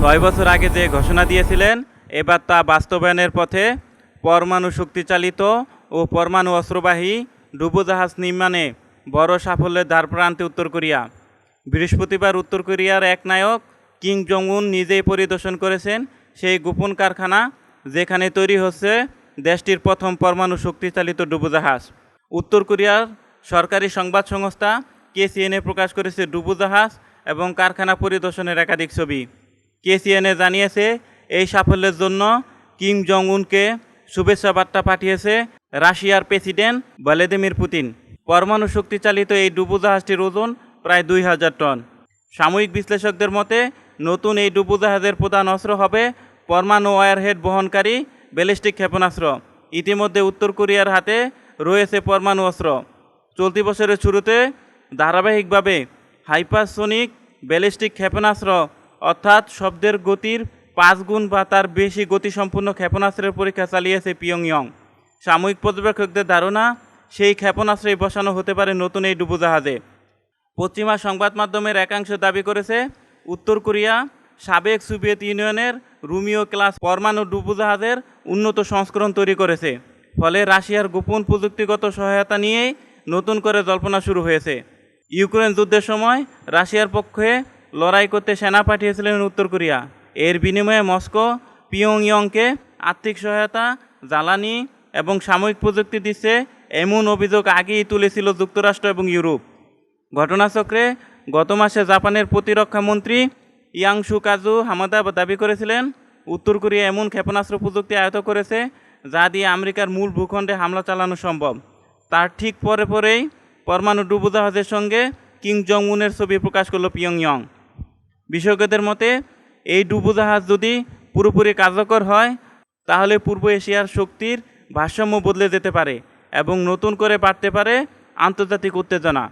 ছয় বছর আগে যে ঘোষণা দিয়েছিলেন, এবার তা বাস্তবায়নের পথে পরমাণু শক্তিচালিত ও পরমাণু অস্ত্রবাহী ডুবোজাহাজ নির্মাণে বড় সাফল্যের দ্বারপ্রান্তে উত্তর কোরিয়া। বৃহস্পতিবার উত্তর কোরিয়ার এক নায়ক কিং জং উন নিজেই পরিদর্শন করেছেন সেই গোপন কারখানা যেখানে তৈরি হচ্ছে দেশটির প্রথম পরমাণু শক্তিচালিত ডুবোজাহাজ। উত্তর কোরিয়ার সরকারি সংবাদ সংস্থা কেসিএনএ প্রকাশ করেছে ডুবোজাহাজ এবং কারখানা পরিদর্শনের একাধিক ছবি। কেসিএনএ জানিয়েছে, এই সাফল্যের জন্য কিম জং উনকে শুভেচ্ছা বার্তা পাঠিয়েছে রাশিয়ার প্রেসিডেন্ট ভ্লাদিমির পুতিন। পরমাণু শক্তিচালিত এই ডুবোজাহাজটির ওজন প্রায় দুই হাজার টন। সাময়িক বিশ্লেষকদের মতে, নতুন এই ডুবোজাহাজের প্রধান অস্ত্র হবে পরমাণু ওয়ারহেড বহনকারী ব্যালিস্টিক ক্ষেপণাস্ত্র। ইতিমধ্যে উত্তর কোরিয়ার হাতে রয়েছে পরমাণু অস্ত্র। চলতি বছরের শুরুতে ধারাবাহিকভাবে হাইপারসোনিক ব্যালিস্টিক ক্ষেপণাস্ত্র অর্থাৎ শব্দের গতির পাঁচ গুণ বা তার বেশি গতিসম্পন্ন ক্ষেপণাস্ত্রের পরীক্ষা চালিয়েছে পিয়ংইয়ং সাময়িক পর্যবেক্ষকদের ধারণা, সেই ক্ষেপণাস্ত্রেই বসানো হতে পারে নতুন এই ডুবোজাহাজে। পশ্চিমা সংবাদ মাধ্যমের একাংশ দাবি করেছে, উত্তর কোরিয়া, সাবেক সোভিয়েত ইউনিয়নের রুমিও ক্লাস পরমাণু ডুবোজাহাজের উন্নত সংস্করণ তৈরি করেছে। ফলে রাশিয়ার গোপন প্রযুক্তিগত সহায়তা নিয়েই নতুন করে জল্পনা শুরু হয়েছে। ইউক্রেন যুদ্ধের সময় রাশিয়ার পক্ষে লড়াই করতে সেনা পাঠিয়েছিলেন উত্তর কোরিয়া। এর বিনিময়ে মস্কো, পিয়ংইয়ংকে আর্থিক সহায়তা, জ্বালানি এবং সাময়িক প্রযুক্তি দিচ্ছে এমন অভিযোগ আগেই তুলেছিল যুক্তরাষ্ট্র এবং ইউরোপ। ঘটনাচক্রে গত মাসে জাপানের প্রতিরক্ষা মন্ত্রী ইয়াংশু কাজু হামাদা দাবি করেছিলেন, উত্তর কোরিয়া এমন ক্ষেপণাস্ত্র প্রযুক্তি আয়ত্ত করেছে যা দিয়ে আমেরিকার মূল ভূখণ্ডে হামলা চালানো সম্ভব। তার ঠিক পরে পরেই পরমাণু ডুবোজাহাজের সঙ্গে কিং জং উনের ছবি প্রকাশ করল পিয়ংইয়ং। বিশেষজ্ঞদের মতে, এই ডুবোজাহাজ যদি পুরোপুরি কার্যকর হয়, তাহলে পূর্ব এশিয়ার শক্তির ভারসাম্য বদলে যেতে পারে এবং নতুন করে বাড়তে পারে আন্তর্জাতিক উত্তেজনা।